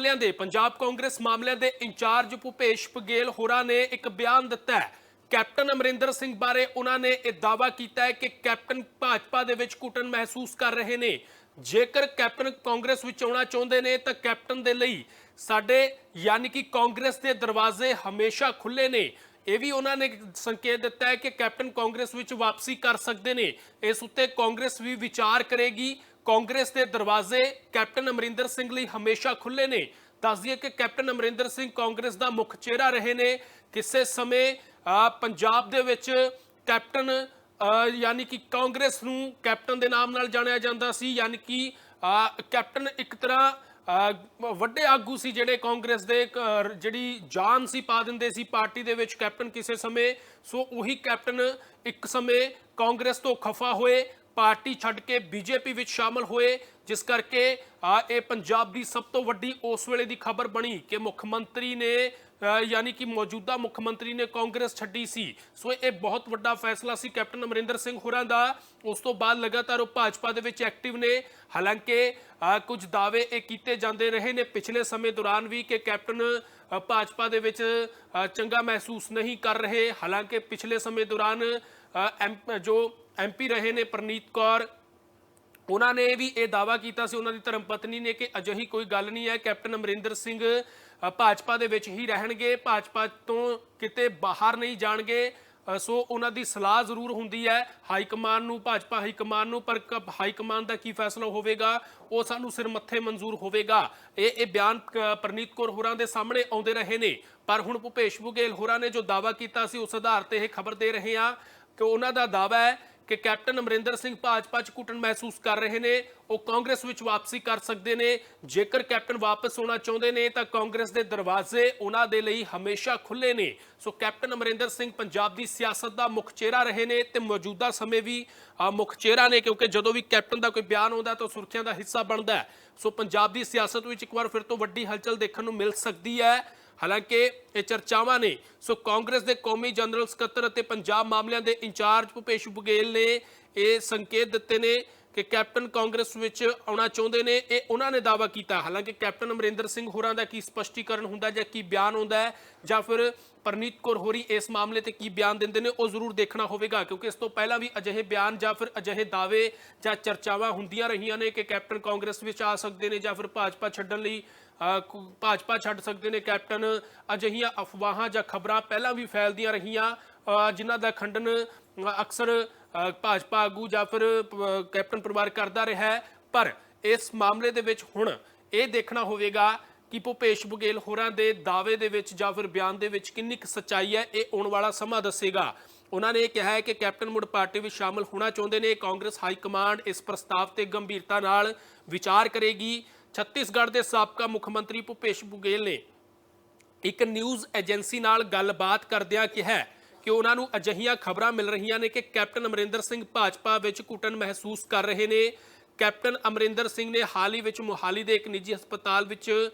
ਮਾਮਲਿਆਂ ਦੇ, ਪੰਜਾਬ ਕਾਂਗਰਸ ਮਾਮਲਿਆਂ ਦੇ ਇੰਚਾਰਜ ਭੁਪੇਸ਼ ਬਘੇਲ ਹੋਰਾਂ ਨੇ ਇੱਕ ਬਿਆਨ ਦਿੱਤਾ ਹੈ। ਕੈਪਟਨ ਅਮਰਿੰਦਰ ਸਿੰਘ ਬਾਰੇ ਉਹਨਾਂ ਨੇ ਇਹ ਦਾਅਵਾ ਕੀਤਾ ਹੈ ਕਿ ਕੈਪਟਨ ਭਾਜਪਾ ਦੇ ਵਿੱਚ ਘੁਟਨ ਮਹਿਸੂਸ ਕਰ ਰਹੇ ਨੇ। ਜੇਕਰ ਕੈਪਟਨ ਕਾਂਗਰਸ ਵਿੱਚ ਆਉਣਾ ਚਾਹੁੰਦੇ ਨੇ, ਤਾਂ ਕੈਪਟਨ ਦੇ ਲਈ ਸਾਡੇ ਯਾਨੀ ਕਿ ਕਾਂਗਰਸ ਦੇ ਦਰਵਾਜ਼ੇ ਹਮੇਸ਼ਾ ਖੁੱਲੇ ਨੇ। ਇਹ ਵੀ ਉਹਨਾਂ ਨੇ ਸੰਕੇਤ ਦਿੱਤਾ ਹੈ ਕਿ ਕੈਪਟਨ ਕਾਂਗਰਸ ਵਿੱਚ ਵਾਪਸੀ ਕਰ ਸਕਦੇ ਨੇ। ਇਸ ਉੱਤੇ ਕਾਂਗਰਸ ਵੀ ਵਿਚਾਰ ਕਰੇਗੀ। ਕਾਂਗਰਸ ਦੇ ਦਰਵਾਜ਼ੇ ਕੈਪਟਨ ਅਮਰਿੰਦਰ ਸਿੰਘ ਲਈ ਹਮੇਸ਼ਾ ਖੁੱਲੇ ਨੇ। ਦੱਸ ਦਈਏ ਕਿ ਕੈਪਟਨ ਅਮਰਿੰਦਰ ਸਿੰਘ ਕਾਂਗਰਸ ਦਾ ਮੁੱਖ ਚਿਹਰਾ ਰਹੇ ਨੇ। ਕਿਸੇ ਸਮੇਂ ਪੰਜਾਬ ਦੇ ਵਿੱਚ ਕੈਪਟਨ ਯਾਨੀ ਕਿ ਕਾਂਗਰਸ ਨੂੰ ਕੈਪਟਨ ਦੇ ਨਾਮ ਨਾਲ ਜਾਣਿਆ ਜਾਂਦਾ ਸੀ, ਯਾਨੀ ਕਿ ਕੈਪਟਨ ਇੱਕ ਤਰ੍ਹਾਂ ਵੱਡੇ ਆਗੂ ਸੀ ਜਿਹੜੇ ਕਾਂਗਰਸ ਦੇ ਜਿਹੜੀ ਜਾਨ ਸੀ ਪਾ ਦਿੰਦੇ ਸੀ ਪਾਰਟੀ ਦੇ ਵਿੱਚ ਕੈਪਟਨ ਕਿਸੇ ਸਮੇਂ। ਸੋ ਉਹੀ ਕੈਪਟਨ ਇੱਕ ਸਮੇਂ ਕਾਂਗਰਸ ਤੋਂ ਖਫਾ ਹੋਏ। ਪਾਰਟੀ ਛੱਡ ਕੇ ਬੀਜੇਪੀ ਵਿੱਚ ਸ਼ਾਮਲ ਹੋਏ, ਜਿਸ ਕਰਕੇ ਆ ਇਹ ਪੰਜਾਬ ਦੀ ਸਭ ਤੋਂ ਵੱਡੀ ਉਸ ਵੇਲੇ ਦੀ ਖਬਰ ਬਣੀ ਕਿ ਮੁੱਖ ਮੰਤਰੀ ਨੇ ਯਾਨੀ ਕਿ ਮੌਜੂਦਾ ਮੁੱਖ ਮੰਤਰੀ ਨੇ ਕਾਂਗਰਸ ਛੱਡੀ ਸੀ। ਸੋ ਇਹ ਬਹੁਤ ਵੱਡਾ ਫੈਸਲਾ ਸੀ ਕੈਪਟਨ ਅਮਰਿੰਦਰ ਸਿੰਘ ਹੋਰਾਂ ਦਾ। ਉਸ ਤੋਂ ਬਾਅਦ ਲਗਾਤਾਰ ਉਹ ਭਾਜਪਾ ਦੇ ਵਿੱਚ ਐਕਟਿਵ ਨੇ। ਹਾਲਾਂਕਿ ਕੁਝ ਦਾਅਵੇ ਇਹ ਕੀਤੇ ਜਾਂਦੇ ਰਹੇ ਨੇ ਪਿਛਲੇ ਸਮੇਂ ਦੌਰਾਨ ਵੀ ਕਿ ਕੈਪਟਨ ਭਾਜਪਾ ਦੇ ਵਿੱਚ ਚੰਗਾ ਮਹਿਸੂਸ ਨਹੀਂ ਕਰ ਰਹੇ। ਹਾਲਾਂਕਿ ਪਿਛਲੇ ਸਮੇਂ ਦੌਰਾਨ ਐਮ- ਜੋ ਐਮਪੀ ਰਹੇ ਨੇ ਪ੍ਰਨੀਤ ਕੌਰ। ਉਹਨਾਂ ਨੇ ਵੀ ਇਹ ਦਾਵਾ ਕੀਤਾ ਸੀ ਉਹਨਾਂ ਦੀ ਧਰਮ ਪਤਨੀ ਨੇ ਕਿ ਅਜਿਹੀ ਕੋਈ ਗੱਲ ਨਹੀਂ ਹੈ। ਕੈਪਟਨ ਅਮਰਿੰਦਰ ਸਿੰਘ ਭਾਜਪਾ ਦੇ ਵਿੱਚ ਹੀ ਰਹਿਣਗੇ। ਭਾਜਪਾ ਤੋਂ ਕਿਤੇ ਬਾਹਰ ਨਹੀਂ ਜਾਣਗੇ। ਸੋ ਉਹਨਾਂ ਦੀ ਸਲਾਹ ਜ਼ਰੂਰ ਹੁੰਦੀ ਹੈ ਹਾਈ ਕਮਾਨ ਨੂੰ, ਭਾਜਪਾ ਹਾਈ ਕਮਾਨ ਨੂੰ, ਪਰ ਕ- ਹਾਈ ਕਮਾਨ ਦਾ ਕੀ ਫੈਸਲਾ ਹੋਵੇਗਾ? ਉਹ ਸਾਨੂੰ ਸਿਰ ਮੱਥੇ ਮਨਜ਼ੂਰ ਹੋਵੇਗਾ। ਇਹ ਇਹ ਬਿਆਨ ਕ- ਪ੍ਰਨੀਤ ਕੌਰ ਹੋਰਾਂ ਦੇ ਸਾਹਮਣੇ ਆਉਂਦੇ ਰਹੇ ਨੇ। ਪਰ ਹੁਣ ਭੁਪੇਸ਼ ਬਘੇਲ ਹੋਰਾਂ ਨੇ ਜੋ ਦਾਵਾ ਕੀਤਾ ਸੀ ਉਸ ਆਧਾਰ ਤੇ ਇਹ ਖਬਰ ਦੇ ਰਹੇ ਹਾਂ ਕਿ ਉਹਨਾਂ ਦਾ ਦਾਵਾ ਹੈ ਕਿ ਕੈਪਟਨ ਅਮਰਿੰਦਰ ਸਿੰਘ ਭਾਜਪਾ 'ਚ ਘੁਟਨ ਮਹਿਸੂਸ ਕਰ ਰਹੇ ਨੇ, ਉਹ ਕਾਂਗਰਸ ਵਿੱਚ ਵਾਪਸੀ ਕਰ ਸਕਦੇ ਨੇ। ਜੇਕਰ ਕੈਪਟਨ ਵਾਪਸ ਆਉਣਾ ਚਾਹੁੰਦੇ ਨੇ, ਤਾਂ ਕਾਂਗਰਸ ਦੇ ਦਰਵਾਜ਼ੇ ਉਹਨਾਂ ਦੇ ਲਈ ਹਮੇਸ਼ਾ ਖੁੱਲੇ ਨੇ। ਸੋ ਕੈਪਟਨ ਅਮਰਿੰਦਰ ਸਿੰਘ ਪੰਜਾਬ ਦੀ ਸਿਆਸਤ ਦਾ ਮੁੱਖ ਚਿਹਰਾ ਰਹੇ ਨੇ ਤੇ ਮੌਜੂਦਾ ਸਮੇਂ ਵੀ ਮੁੱਖ ਚਿਹਰਾ ਨੇ, ਕਿਉਂਕਿ ਜਦੋਂ ਵੀ ਕੈਪਟਨ ਦਾ ਕੋਈ ਬਿਆਨ ਆਉਂਦਾ, ਤਾਂ ਸੁਰਖੀਆਂ ਦਾ ਹਿੱਸਾ ਬਣਦਾ ਸੋ ਪੰਜਾਬ ਦੀ ਸਿਆਸਤ ਵਿੱਚ ਇੱਕ ਵਾਰ ਫਿਰ ਤੋਂ ਵੱਡੀ ਹਲਚਲ ਦੇਖਣ ਨੂੰ ਮਿਲ ਸਕਦੀ ਹੈ। ਹਾਲਾਂਕਿ ਇਹ ਚਰਚਾਵਾਂ ਨੇ, ਸੋ ਕਾਂਗਰਸ ਦੇ ਕੌਮੀ ਜਨਰਲ ਸਕੱਤਰ ਅਤੇ ਪੰਜਾਬ ਮਾਮਲਿਆਂ ਦੇ ਇੰਚਾਰਜ ਭੁਪੇਸ਼ ਬਘੇਲ ਨੇ ਇਹ ਸੰਕੇਤ ਦਿੱਤੇ ਨੇ ਕਿ ਕੈਪਟਨ ਕਾਂਗਰਸ ਵਿੱਚ ਆਉਣਾ ਚਾਹੁੰਦੇ ਨੇ, ਇਹ ਉਹਨਾਂ ਨੇ ਦਾਵਾ ਕੀਤਾ। ਹਾਲਾਂਕਿ ਕੈਪਟਨ ਅਮਰਿੰਦਰ ਸਿੰਘ ਹੋਰਾਂ ਦਾ ਕੀ ਸਪਸ਼ਟੀਕਰਨ ਹੁੰਦਾ ਜਾਂ ਕੀ ਬਿਆਨ ਹੁੰਦਾ ਜਾਂ ਫਿਰ ਪਰਨੀਤ ਕੌਰ ਹੋਰੀ ਇਸ ਮਾਮਲੇ ਤੇ ਕੀ ਬਿਆਨ ਦਿੰਦੇ ਨੇ, ਉਹ ਜ਼ਰੂਰ ਦੇਖਣਾ ਹੋਵੇਗਾ, ਕਿਉਂਕਿ ਇਸ ਤੋਂ ਪਹਿਲਾਂ ਵੀ ਅਜਿਹੇ ਬਿਆਨ ਜਾਂ ਫਿਰ ਅਜਿਹੇ ਦਾਅਵੇ ਜਾਂ ਚਰਚਾਵਾਂ ਹੁੰਦੀਆਂ ਰਹੀਆਂ ਨੇ ਕਿ ਕੈਪਟਨ ਕਾਂਗਰਸ ਵਿੱਚ ਆ ਸਕਦੇ ਨੇ ਜਾਂ ਫਿਰ ਭਾਜਪਾ ਛੱਡਣ ਲਈ ਭਾਜਪਾ ਛੱਡ ਸਕਦੇ ਨੇ ਕੈਪਟਨ, ਅਜਿਹੀਆਂ ਅਫਵਾਹਾਂ ਜਾਂ ਖਬਰਾਂ ਪਹਿਲਾਂ ਵੀ ਫੈਲਦੀਆਂ ਰਹੀਆਂ ਜਿਨ੍ਹਾਂ ਦਾ ਖੰਡਨ ਅਕਸਰ ਭਾਜਪਾ ਆਗੂ ਜਾਂ ਫਿਰ ਕੈਪਟਨ ਪਰਿਵਾਰ ਕਰਦਾ ਰਿਹਾ ਪਰ ਇਸ ਮਾਮਲੇ ਦੇ ਵਿੱਚ ਹੁਣ ਇਹ ਦੇਖਣਾ ਹੋਵੇਗਾ ਕਿ ਭੁਪੇਸ਼ ਬਘੇਲ ਹੋਰਾਂ ਦੇ ਦਾਅਵੇ ਦੇ ਵਿੱਚ ਜਾਂ ਫਿਰ ਬਿਆਨ ਦੇ ਵਿੱਚ ਕਿੰਨੀ ਕੁ ਸੱਚਾਈ ਹੈ, ਇਹ ਆਉਣ ਵਾਲਾ ਸਮਾਂ ਦੱਸੇਗਾ। ਉਹਨਾਂ ਨੇ ਇਹ ਕਿਹਾ ਹੈ ਕਿ ਕੈਪਟਨ ਮੁੜ ਪਾਰਟੀ ਵਿੱਚ ਸ਼ਾਮਲ ਹੋਣਾ ਚਾਹੁੰਦੇ ਨੇ। ਕਾਂਗਰਸ ਹਾਈ ਕਮਾਂਡ ਇਸ ਪ੍ਰਸਤਾਵ ਤੇ ਗੰਭੀਰਤਾ ਨਾਲ ਵਿਚਾਰ ਕਰੇਗੀ। ਛੱਤੀਸਗੜ੍ਹ ਦੇ ਸਾਬਕਾ ਮੁੱਖ ਮੰਤਰੀ ਭੁਪੇਸ਼ ਬਘੇਲ ਨੇ ਇੱਕ ਨਿਊਜ਼ ਏਜੰਸੀ ਨਾਲ ਗੱਲਬਾਤ ਕਰਦਿਆਂ ਕਿਹਾ ਕਿ ਉਹਨਾਂ ਨੂੰ ਅਜਿਹੀਆਂ ਖਬਰਾਂ ਮਿਲ ਰਹੀਆਂ ਨੇ ਕਿ ਕੈਪਟਨ ਅਮਰਿੰਦਰ ਸਿੰਘ ਭਾਜਪਾ ਵਿੱਚ ਘੁਟਨ ਮਹਿਸੂਸ ਕਰ ਰਹੇ ਨੇ। ਕੈਪਟਨ ਅਮਰਿੰਦਰ ਸਿੰਘ ਨੇ ਹਾਲ ਹੀ ਵਿੱਚ ਮੁਹਾਲੀ ਦੇ ਇੱਕ ਨਿੱਜੀ ਹਸਪਤਾਲ ਵਿੱਚ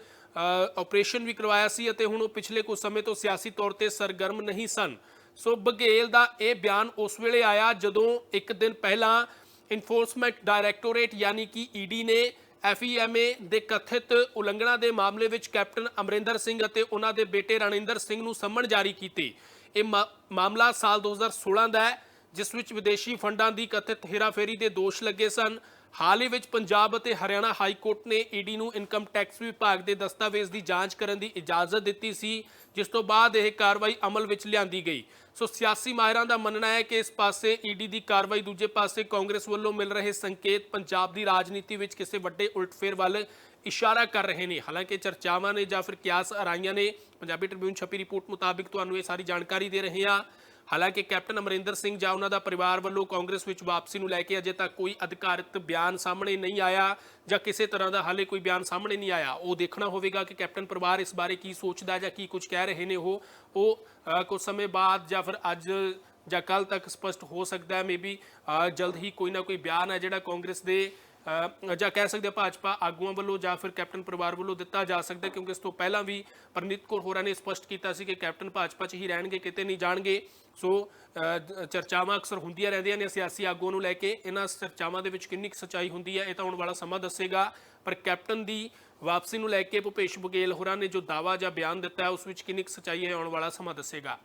ਆਪਰੇਸ਼ਨ ਵੀ ਕਰਵਾਇਆ ਸੀ ਅਤੇ ਹੁਣ ਉਹ ਪਿਛਲੇ ਕੁਝ ਸਮੇਂ ਤੋਂ ਸਿਆਸੀ ਤੌਰ ਤੇ ਸਰਗਰਮ ਨਹੀਂ ਸਨ। ਸੋ ਬਘੇਲ ਦਾ ਇਹ ਬਿਆਨ ਉਸ ਵੇਲੇ ਆਇਆ ਜਦੋਂ ਇੱਕ ਦਿਨ ਪਹਿਲਾਂ ਇਨਫੋਰਸਮੈਂਟ ਡਾਇਰੈਕਟੋਰੇਟ ਯਾਨੀ ਕਿ ਈਡੀ ਨੇ ਐਫਈਐਮਏ ਦੇ ਕਥਿਤ ਉਲੰਘਣਾ ਦੇ ਮਾਮਲੇ ਵਿੱਚ ਕੈਪਟਨ ਅਮਰਿੰਦਰ ਸਿੰਘ ਅਤੇ ਉਹਨਾਂ ਦੇ ਬੇਟੇ ਰਣਿੰਦਰ ਸਿੰਘ ਨੂੰ ਸੰਮਣ ਜਾਰੀ ਕੀਤੇ। ਇਹ ਮਾ- ਮਾਮਲਾ ਸਾਲ 2016 ਦਾ ਹੈ, ਜਿਸ ਵਿੱਚ ਵਿਦੇਸ਼ੀ ਫੰਡਾਂ ਦੀ ਕਥਿਤ ਹੇਰਾਫੇਰੀ ਦੇ ਦੋਸ਼ ਲੱਗੇ ਸਨ। ਹਾਲ ਹੀ ਵਿੱਚ ਪੰਜਾਬ ਅਤੇ ਹਰਿਆਣਾ ਹਾਈ ਕੋਰਟ ਨੇ ਈਡੀ ਨੂੰ ਇਨਕਮ ਟੈਕਸ ਵਿਭਾਗ ਦੇ ਦਸਤਾਵੇਜ਼ ਦੀ ਜਾਂਚ ਕਰਨ ਦੀ ਇਜਾਜ਼ਤ ਦਿੱਤੀ ਸੀ, ਜਿਸ ਤੋਂ ਬਾਅਦ ਇਹ ਕਾਰਵਾਈ ਅਮਲ ਵਿੱਚ ਲਿਆਂਦੀ ਗਈ। ਸੋ ਸਿਆਸੀ ਮਾਹਿਰਾਂ ਦਾ ਮੰਨਣਾ ਹੈ ਕਿ ਇਸ ਪਾਸੇ ਈਡੀ ਦੀ ਕਾਰਵਾਈ ਦੂਜੇ ਪਾਸੇ ਕਾਂਗਰਸ ਵੱਲੋਂ ਮਿਲ ਰਹੇ ਸੰਕੇਤ ਪੰਜਾਬ ਦੀ ਰਾਜਨੀਤੀ ਵਿੱਚ ਕਿਸੇ ਵੱਡੇ ਉਲਟਫੇਰ ਵੱਲ ਇਸ਼ਾਰਾ ਕਰ ਰਹੇ ਨੇ। ਹਾਲਾਂਕਿ ਚਰਚਾਵਾਂ ਨੇ ਜਾਂ ਫਿਰ ਕਿਆਸ ਅਰਾਈਆਂ ਨੇ ਪੰਜਾਬੀ ਟ੍ਰਿਬਿਊਨ ਛਪੀ ਰਿਪੋਰਟ ਮੁਤਾਬਿਕ ਤੁਹਾਨੂੰ ਇਹ ਸਾਰੀ ਜਾਣਕਾਰੀ ਦੇ ਰਹੇ ਹਾਂ। ਹਾਲਾਂਕਿ ਕੈਪਟਨ ਅਮਰਿੰਦਰ ਸਿੰਘ ਜਾਂ ਉਹਨਾਂ ਦਾ ਪਰਿਵਾਰ ਵੱਲੋਂ ਕਾਂਗਰਸ ਵਿੱਚ ਵਾਪਸੀ ਨੂੰ ਲੈ ਕੇ ਅਜੇ ਤੱਕ ਕੋਈ ਅਧਿਕਾਰਤ ਬਿਆਨ ਸਾਹਮਣੇ ਨਹੀਂ ਆਇਆ ਜਾਂ ਕਿਸੇ ਤਰ੍ਹਾਂ ਦਾ ਹਾਲੇ ਕੋਈ ਬਿਆਨ ਸਾਹਮਣੇ ਨਹੀਂ ਆਇਆ। ਉਹ ਦੇਖਣਾ ਹੋਵੇਗਾ ਕਿ ਕੈਪਟਨ ਪਰਿਵਾਰ ਇਸ ਬਾਰੇ ਕੀ ਸੋਚਦਾ ਜਾਂ ਕੀ ਕੁਝ ਕਹਿ ਰਹੇ ਨੇ ਉਹ। ਉਹ ਅ, ਕੁਝ ਸਮੇਂ ਬਾਅਦ ਜਾਂ ਫਿਰ ਅੱਜ ਜਾਂ ਕੱਲ ਤੱਕ ਸਪਸ਼ਟ ਹੋ ਸਕਦਾ ਹੈ। ਮੇਬੀ ਜਲਦ ਹੀ ਕੋਈ ਨਾ ਕੋਈ ਬਿਆਨ ਹੈ ਜਿਹੜਾ ਕਾਂਗਰਸ ਦੇ ਜਾਂ ਕਹਿ ਸਕਦੇ ਹਾਂ ਭਾਜਪਾ ਆਗੂਆਂ ਵੱਲੋਂ ਜਾਂ ਫਿਰ ਕੈਪਟਨ ਪਰਿਵਾਰ ਵੱਲੋਂ ਦਿੱਤਾ ਜਾ ਸਕਦਾ ਕਿਉਂਕਿ ਇਸ ਤੋਂ ਪਹਿਲਾਂ ਵੀ ਪਰਨੀਤ ਕੌਰ ਹੋਰਾਂ ਨੇ ਸਪਸ਼ਟ ਕੀਤਾ ਸੀ ਕਿ ਕੈਪਟਨ ਭਾਜਪਾ 'ਚ ਹੀ ਰਹਿਣਗੇ, ਕਿਤੇ ਨਹੀਂ ਜਾਣਗੇ। ਸੋ ਚਰਚਾਵਾਂ ਅਕਸਰ ਹੁੰਦੀਆਂ ਰਹਿੰਦੀਆਂ ਨੇ ਸਿਆਸੀ ਆਗੂਆਂ ਨੂੰ ਲੈ ਕੇ। ਇਹਨਾਂ ਚਰਚਾਵਾਂ ਦੇ ਵਿੱਚ ਕਿੰਨੀ ਕੁ ਸੱਚਾਈ ਹੁੰਦੀ ਹੈ, ਇਹ ਤਾਂ ਆਉਣ ਵਾਲਾ ਸਮਾਂ ਦੱਸੇਗਾ। ਪਰ ਕੈਪਟਨ ਦੀ ਵਾਪਸੀ ਨੂੰ ਲੈ ਕੇ ਭੁਪੇਸ਼ ਬਘੇਲ ਹੋਰਾਂ ਨੇ ਜੋ ਦਾਵਾ ਜਾਂ ਬਿਆਨ ਦਿੱਤਾ ਹੈ ਉਸ ਵਿੱਚ ਕਿੰਨੀ ਕੁ ਸੱਚਾਈ ਹੈ ਆਉਣ ਵਾਲਾ ਸਮਾਂ ਦੱਸੇਗਾ।